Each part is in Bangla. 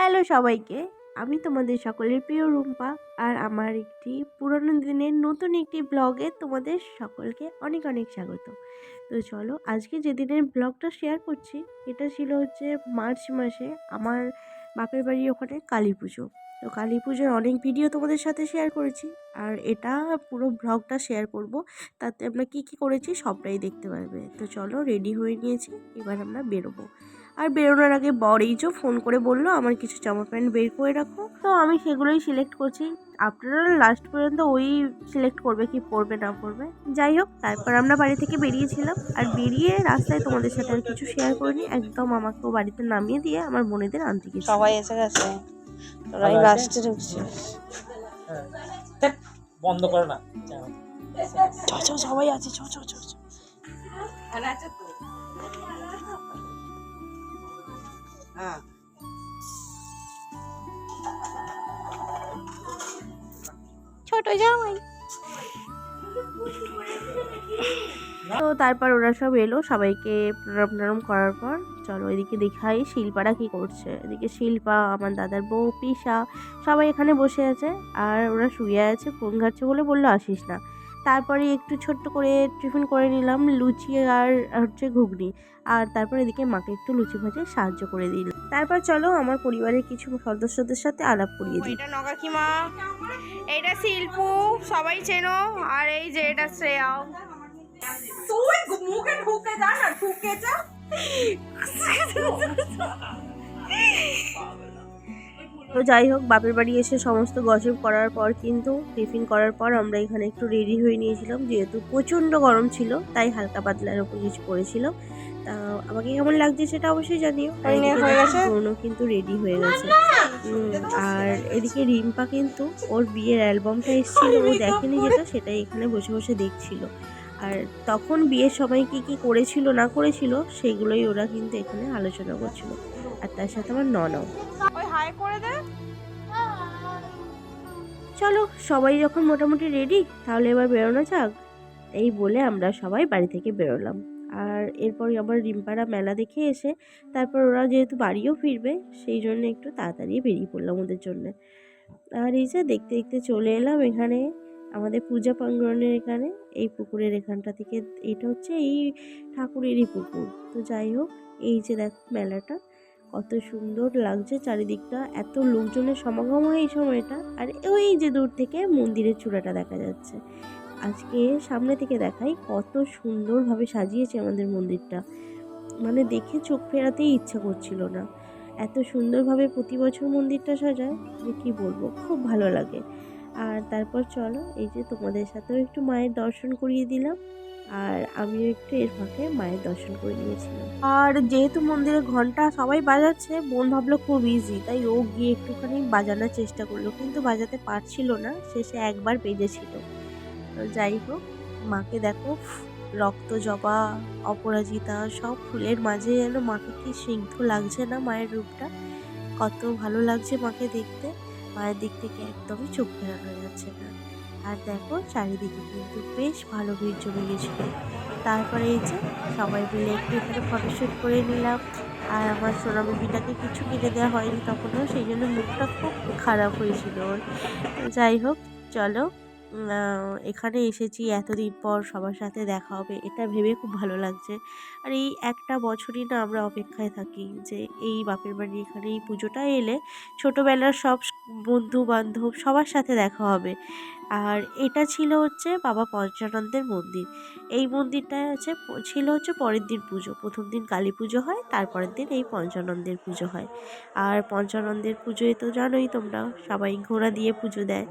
হ্যালো সবাইকে, আমি তোমাদের সকলের প্রিয় রুম্পা আর আমার একটি পুরনো দিনের নতুন একটি ব্লগে তোমাদের সকলকে অনেক অনেক স্বাগত। তো চলো আজকে যেদিনের ব্লগটা শেয়ার করছি, এটা ছিল হচ্ছে মার্চ মাসে আমার বাপের বাড়ি ওখানে কালী পুজো। তো কালী পুজোর অনেক ভিডিও তোমাদের সাথে শেয়ার করেছি আর এটা পুরো ব্লগটা শেয়ার করব, তাতে আমরা কি কি করেছি সবটাই দেখতে পারবে। তো চলো রেডি হয়ে নিয়েছি এবার আমরা বেরোবো। আর বেরোনোর আগে বর এই যে ফোন করে বলল আমার কিছু জামা প্যান্ট বের করে রাখো। তো আমি সেগুলোই সিলেক্ট করছি। আপনারা লাস্ট পর্যন্ত ওই সিলেক্ট করবে কি পড়বে না পড়বে যাই হোক তারপর আমরা বাড়ি থেকে বেরিয়েছিলাম। আর বেরিয়ে রাস্তায় তোমাদের সাথে আর কিছু শেয়ার করিনি। একদম আমাকে বাড়িতে নামিয়ে দিয়ে আমার বোনেদের আনতে গেছি সবাই এসে গেছে। তোরাই আছে? লাস্টে ঢুকছিস। হ্যাঁ। বন্ধ করো না। চ চ সবাই আছে চ চ চ ছোট জামাই। তো তারপর ওরা সব এলো, সবাইকে প্রণাম টনাম করার পর চলো এদিকে দেখাই শিল্পারা কি করছে। এদিকে শিল্পা, আমার দাদার বউ, পিসা সবাই এখানে বসে আছে। আর ওরা শুয়ে আছে, ফোন ঘাটছে বলে বলল, আসিস না। তারপরে একটু ছোট্ট করে টিফিন করে নিলাম লুচি আর হচ্ছে ঘুগনি। আর তারপর এদিকে মাকে একটু লুচি ভাজে সাহায্য করে দিল তারপর চলো আমার পরিবারের কিছু সদস্যদের সাথে আলাপ করিয়ে দিই। এটা নগাকিমা এইটা শিল্পু সবাই চেনো আর এই যে এটা শ্রেয়া। তুই মুখে ঢুকে যা না ঢুকে যা। তো যাই হোক বাপের বাড়ি এসে সমস্ত গসিপ করার পর কিন্তু টিফিন করার পর আমরা এখানে একটু রেডি হয়ে নিয়েছিলাম। যেহেতু প্রচণ্ড গরম ছিল তাই হালকা পাতলার ওপর কিছু পরেছিলাম তা আমাকে কেমন লাগছে সেটা অবশ্যই জানিও। আর নে- এদিকে দেখো গেছে? বোনও কিন্তু রেডি হয়ে গেছে। উম, আর এদিকে রিম্পা কিন্তু ওর বিয়ের অ্যালবামটা এসেছিল ও দেখেনি যেটা সেটাই এখানে বসে বসে দেখছিল। আর তখন বিয়ের সময় কি কি করেছিল না করেছিল সেগুলোই ওরা কিন্তু এখানে আলোচনা করছিল। আর তার সাথে আমার ননও চলো সবাই যখন মোটামুটি রেডি তাহলে এবার বেরোনো যাক। এই বলে আমরা সবাই বাড়ি থেকে বেরোলাম। আর এরপর আবার রিম্পারা মেলা দেখে এসে তারপর ওরা যেহেতু বাড়িও ফিরবে সেই জন্য একটু তাড়াতাড়ি বেরিয়ে পড়লাম ওদের জন্য। আর এই যে দেখতে দেখতে চলে এলাম এখানে আমাদের পূজা প্রাঙ্গণের এখানে এই পুকুরের এখানটা থেকে। এটা হচ্ছে এই ঠাকুরেরই পুকুর। তো যাই হোক এই যে দেখ মেলাটা। কত সুন্দর লাগছে চারিদিকটা, এত লোকজনের সমাগম হয় এই সময়টা। আর ওই যে দূর থেকে মন্দিরের চূড়াটা দেখা যাচ্ছে। আজকে সামনে থেকে দেখাই কত সুন্দরভাবে সাজিয়েছে আমাদের মন্দিরটা। মানে দেখে চোখ ফেরাতেই ইচ্ছা করছিল না। এত সুন্দরভাবে প্রতি বছর মন্দিরটা সাজায়, যে কী বলব, খুব ভালো লাগে। আর তারপর চলো, এই যে তোমাদের সাথেও একটু মায়ের দর্শন করিয়ে দিলাম। আর আমিও একটু এর ফাঁকে মায়ের দর্শন করে নিয়েছিলাম। আর যেহেতু মন্দিরে ঘণ্টা সবাই বাজাচ্ছে, বোন ভাবলো খুব ইজি তাই ও গিয়ে একটুখানি বাজানোর চেষ্টা করল, কিন্তু বাজাতে পারছিল না, শেষে একবার বেজেছিল। যাই হোক, মাকে দেখো, রক্ত জবা, অপরাজিতা, সব ফুলের মাঝে যেন মাকে কি সিংহ লাগছে না মায়ের রূপটা। কত ভালো লাগছে মাকে দেখতে, মায়ের দিক থেকে একদমই চোখ ফেরানো যাচ্ছে না। আর দেখো চারিদিকে কিন্তু বেশ ভালো ভিড় জমে গেছিল। তারপরে এই যে সবাই মিলে একটু এখানে ফটোশ্যুট করে নিলাম। আর আমার সোনা বেবিটাকে কিছু কিনে দেওয়া হয়নি তখনও, সেই জন্য মুখটা খুব খারাপ হয়েছিল ওর। যাই হোক, চলো এখানে এসেছি এতদিন পর সবার সাথে দেখা হবে, এটা ভেবে খুব ভালো লাগছে। আর এই একটা বছরই না আমরা অপেক্ষায় থাকি যে এই বাপের বাড়ি এখানে এই পুজোটা এলে ছোটোবেলার সব বন্ধু বান্ধব সবার সাথে দেখা হবে। আর এটা ছিল হচ্ছে বাবা পঞ্চানন্দের মন্দির। এই মন্দিরটা আছে ছিল হচ্ছে পরের দিন পুজো। প্রথম দিন কালী পুজো হয়, তারপরের দিন এই পঞ্চানন্দের পুজো হয়। আর পঞ্চানন্দের পুজোয় তো জানোই তোমরা, সবাই ঘোড়া দিয়ে পুজো দেয়।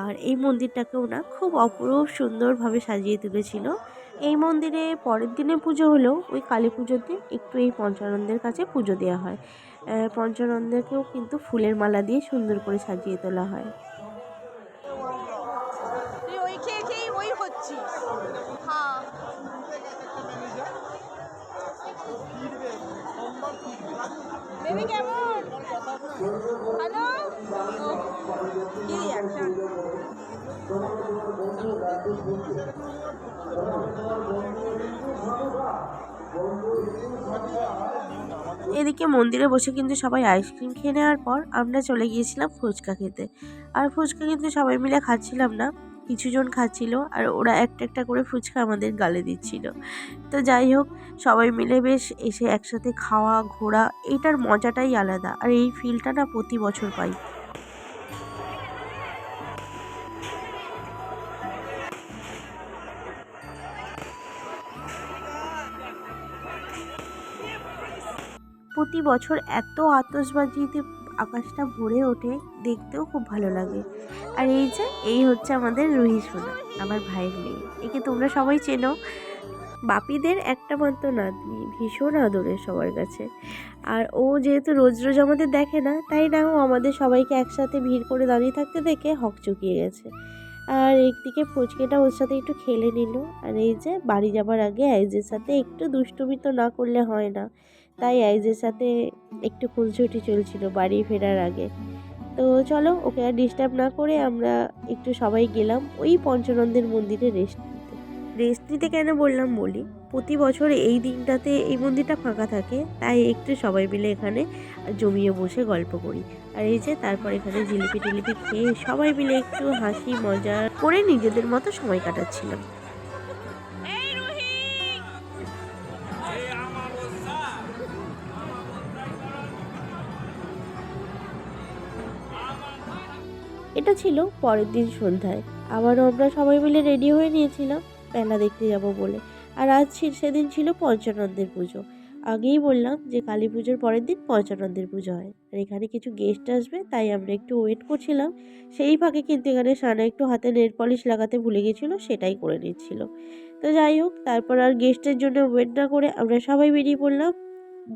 আর এই মন্দিরটাকেও না খুব অপরূপ সুন্দরভাবে সাজিয়ে তুলেছিল। এই মন্দিরে পরের দিনে পুজো হলেও ওই কালী পুজোর দিন একটু এই পঞ্চানন্দের কাছে পুজো দেওয়া হয়। আহ, পঞ্চানন্দেরকেও কিন্তু ফুলের মালা দিয়ে সুন্দর করে সাজিয়ে তোলা হয়। কেমন? হ্যালো এদিকে মন্দিরে বসে কিন্তু সবাই আইসক্রিম খেয়ে নেওয়ার পর আমরা চলে গিয়েছিলাম ফুচকা খেতে। আর ফুচকা কিন্তু সবাই মিলে খাচ্ছিলাম না, কিছুজন খাচ্ছিল আর ওরা একটা একটা করে ফুচকা আমাদের গালে দিচ্ছিল। তো যাই হোক, সবাই মিলে বেশ এসে একসাথে খাওয়া, ঘোরা এইটার মজাটাই আলাদা। আর এই ফিলটা না প্রতি বছর পাই। প্রতি বছর এত আতশবাজিতে আকাশটা ভরে ওঠে, দেখতেও খুব ভালো লাগে। আর এই যে, এই হচ্ছে আমাদের রুহি সোনা, আমার ভাইয়ের মেয়ে। একে তোমরা সবাই চেনো। বাপিদের একটা মাত্র নাতনি, ভীষণ আদরের সবার কাছে। আর ও যেহেতু রোজ রোজ আমাদের দেখে না, তাই না ও আমাদের সবাইকে একসাথে ভিড় করে দাঁড়িয়ে থাকতে দেখে হক চুকিয়ে গেছে। আর একদিকে ফুচকেটা ওর সাথে একটু খেলে নিল। আর এই যে, বাড়ি যাবার আগে আইজের সাথে একটু দুষ্টুমি তো না করলে হয় না। তাই আইজের সাথে একটু খুনছুটি চলছিল বাড়ি ফেরার আগে। তো চলো, ওকে আর ডিস্টার্ব না করে আমরা একটু সবাই গেলাম ওই পঞ্চনন্দের মন্দিরে রেস্ট নিতে। রেস্ট নিতে কেন বললাম বলি? প্রতি বছর এই দিনটাতে এই মন্দিরটা ফাঁকা থাকে, তাই একটু সবাই মিলে এখানে জমিয়ে বসে গল্প করি। আর এই যে তারপর এখানে জিলিপি টিলিপি খেয়ে সবাই মিলে একটু হাসি মজা করে নিজেদের মতো সময় কাটাচ্ছিলাম। এটা ছিল পরের দিন সন্ধ্যায়। আবারও আমরা সবাই মিলে রেডি হয়ে নিয়েছিলাম মেলা দেখতে যাব বলে। আর আজ সেদিন ছিল পঞ্চানন্দের পুজো। আগেই বললাম যে কালী পুজোর পরের দিন পঞ্চানন্দের পুজো হয়। আর এখানে কিছু গেস্ট আসবে, তাই আমরা একটু ওয়েট করছিলাম। সেই ফাঁকে কিন্তু এখানে সানা একটু হাতে নেল পলিশ লাগাতে ভুলে গেছিল, সেটাই করে নিচ্ছিল। তো যাই হোক, তারপর আর গেস্টের জন্য ওয়েট না করে আমরা সবাই বেরিয়ে পড়লাম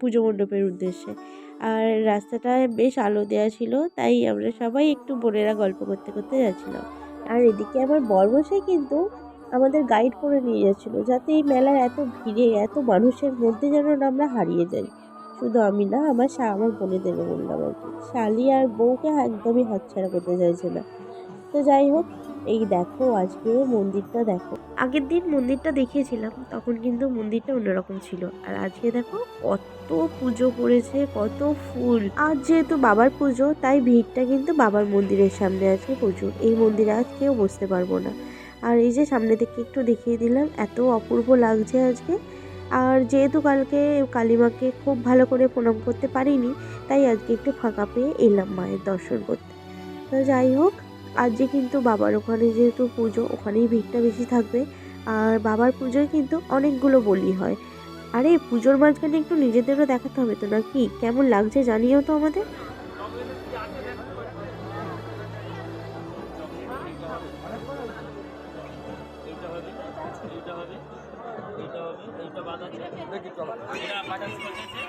পুজো মণ্ডপের উদ্দেশ্যে। আর রাস্তাটায় বেশ আলো দেওয়া ছিল, তাই আমরা সবাই একটু বোনেরা গল্প করতে করতে যাচ্ছিলাম। আর এদিকে আমার বরমশাই কিন্তু আমাদের গাইড করে নিয়ে যাচ্ছিল, যাতে এই মেলার এত ভিড়ে, এত মানুষের মধ্যে যেন আমরা হারিয়ে যাই। শুধু আমি না, আমার শা আমার বোনেদেরও বললাম আর কি শালি আর বউকে একদমই হাতছাড়া করতে চাইছে না। তো যাই হোক, এই দেখো আজকে মন্দিরটা দেখো। আগের দিন মন্দিরটা দেখিয়েছিলাম, তখন কিন্তু মন্দিরটা অন্যরকম ছিল। আর আজকে দেখো কত পুজো করেছে, কত ফুল। আজ যেহেতু বাবার পুজো, তাই ভিড়টা কিন্তু বাবার মন্দিরের সামনে আজকে প্রচুর। এই মন্দিরে আজ কেউ বসতে পারব না। আর এই যে সামনে থেকে একটু দেখিয়ে দিলাম, এত অপূর্ব লাগছে আজকে। আর যেহেতু কালকে কালীমাকে খুব ভালো করে প্রণাম করতে পারিনি, তাই আজকে একটু ফাঁকা পেয়ে এলাম মায়ের দর্শন করতে। তো যাই হোক আজকে কিন্তু বাবার ওখানে যেহেতু পুজো ওখানেই ভিড়টা বেশি থাকবে। আর বাবার পুজোয় কিন্তু অনেকগুলো বলি হয়। আরে পুজোর মাঝখানে একটু নিজেদেরও দেখাতে হবে তো নাকি? কেমন লাগছে জানিও তো আমাদের।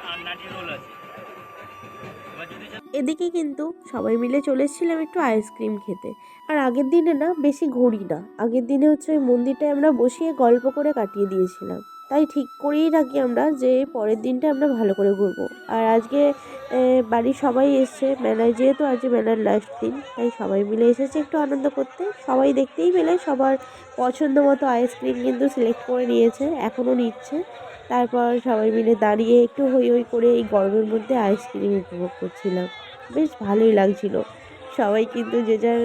আর নাটি রোল আছে। এদিকে কিন্তু সবাই মিলে চলে এসেছিলাম একটু আইসক্রিম খেতে। আর আগের দিনে না বেশি ঘুরি না। আগের দিনে হচ্ছে ওই মন্দিরটায় আমরা বসিয়ে গল্প করে কাটিয়ে দিয়েছিলাম। তাই ঠিক করেই রাখি আমরা যে পরের দিনটা আমরা ভালো করে ঘুরবো। আর আজকে বাড়ির সবাই এসছে। মেলায় যেহেতু আজকে মেলার লাস্ট দিন, তাই সবাই মিলে এসেছে একটু আনন্দ করতে। সবাই দেখতেই পেলে সবার পছন্দ মতো আইসক্রিম কিন্তু সিলেক্ট করে নিয়েছে, এখনও নিচ্ছে। তারপর সবাই মিলে দাঁড়িয়ে একটু হই হই করে এই গরমের মধ্যে আইসক্রিম উপভোগ করছিলাম। বেশ ভালোই লাগছিল। সবাই কিন্তু যে যার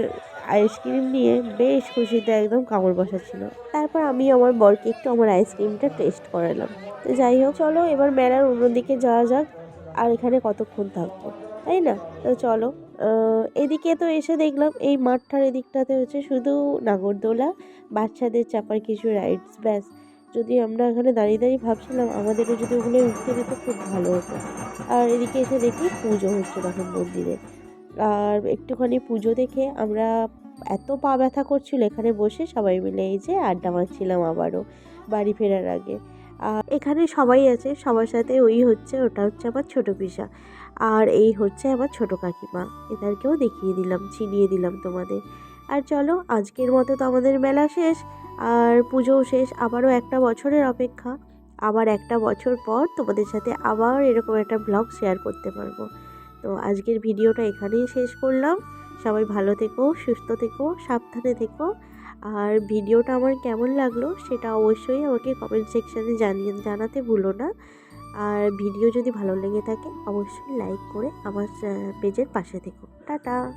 আইসক্রিম নিয়ে বেশ খুশিতে একদম কামড় বসাচ্ছিল। তারপর আমি আমার বরকে একটু আমার আইসক্রিমটা টেস্ট করালাম। তো যাই হোক, চলো এবার মেলার অন্যদিকে যাওয়া যাক। আর এখানে কতক্ষণ থাকব, তাই না? তো চলো এদিকে তো এসে দেখলাম এই মাঠটার এদিকটাতে হচ্ছে শুধু নাগরদোলা। বাচ্চাদের চাপার কিছু রাইডস ব্যাস। যদি আমরা এখানে দাঁড়িয়ে দাঁড়িয়ে ভাবছিলাম, আমাদেরও যদি ওগুলো উঠতে দিত খুব ভালো হতো। আর এদিকে এসে দেখি পুজো হচ্ছে তখন মন্দিরে। আর একটুখানি পুজো দেখে আমরা এত পা ব্যথা করছিল, এখানে বসে সবাই মিলে এই যে আড্ডা মারছিলাম আবারও বাড়ি ফেরার আগে। আর এখানে সবাই আছে, সবার সাথে ওই হচ্ছে, ওটা হচ্ছে আমার ছোটো পিসা। আর এই হচ্ছে আমার ছোটো কাকিমা। এদেরকেও দেখিয়ে দিলাম চিনিয়ে দিলাম তোমাদের। আর চলো, আজকের মতো তো আমাদের মেলা শেষ। আর পুজোও শেষ, আবারও একটা বছরের অপেক্ষা। আবার একটা বছর পর তোমাদের সাথে আবার এরকম একটা ব্লগ শেয়ার করতে পারব। তো আজকের ভিডিওটা এখানেই শেষ করলাম। সবাই ভালো থেকো, সুস্থ থেকো, সাবধানে থেকো। আর ভিডিওটা আমার কেমন লাগল সেটা অবশ্যই আমাকে কমেন্ট সেকশানে জানিয়ে, জানাতে ভুলো না। আর ভিডিও যদি ভালো লেগে থাকে, অবশ্যই লাইক করে আমার পেজের পাশে থেকো। টাটা!